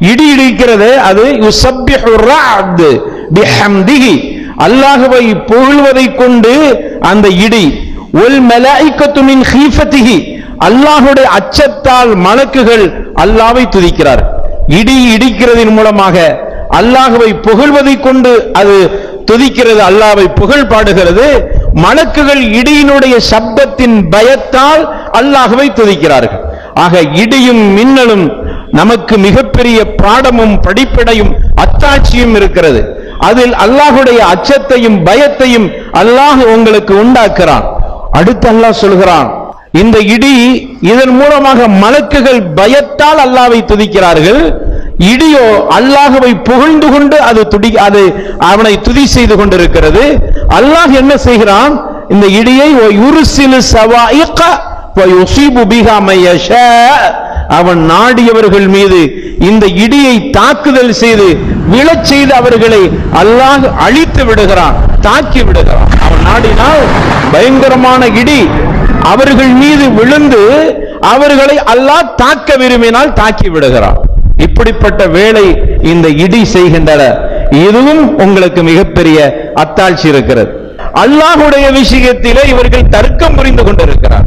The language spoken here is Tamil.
இடி இடிக்கிறது அது அல்லாஹுவை புகழ்வதை கொண்டு அந்த இடி ஒல் மெலாய்க்கத்துமின் மின் ஹீஃபத்திஹி அச்சத்தால் மலக்குகள் அல்லாவை துதிக்கிறார் இடி இடிக்கிறதின் மூலமாக அல்லாஹுவை புகழ்வதை கொண்டு அது துதிக்கிறது அல்லாவை புகழ் பாடுகிறது மலக்குகள் இடியினுடைய சப்தத்தின் பயத்தால் அல்லாஹுவை துதிக்கிறார்கள் ஆக இடியும் மின்னலும் நமக்கு மிகப்பெரிய பாடமும் படிப்படையும் அத்தாட்சியும் இருக்கிறது. அதில் அல்லாஹுடைய அச்சத்தையும் பயத்தையும் அல்லாஹ் உங்களுக்கு உண்டாக்குறான். அடுத்து அல்லாஹ் சொல்கிறான் இந்த இடி இதன் மூலமாக மலக்குகள் பயத்தால் அல்லாவை துதிக்கிறார்கள். இடியோ அல்லாஹுவை புகழ்ந்து கொண்டு அது துடி அது அவனை துதி செய்து கொண்டிருக்கிறது. அல்லாஹ் என்ன செய்கிறான்? இந்த இடியை ஒரு சிலு சவாயிக்க அவன் நாடியவர்கள் மீது இந்த இடியை தாக்குதல் செய்து விழச் செய்து அவர்களை அல்லாஹ் அழித்து விடுகிறான் தாக்கி விடுகிறான். அவன் நாடினால் பயங்கரமான இடி. அவர்கள் மீது விழுந்து அவர்களை அல்லாஹ் தாக்க விரும்பினால் தாக்கி விடுகிறான். இப்படிப்பட்ட வேலை இந்த இடி செய்கின்றன. இதுவும் உங்களுக்கு மிகப்பெரிய அத்தாட்சி இருக்கிறது. அல்லாஹுடைய விஷயத்திலே இவர்கள் தர்க்கம் புரிந்து கொண்டிருக்கிறார்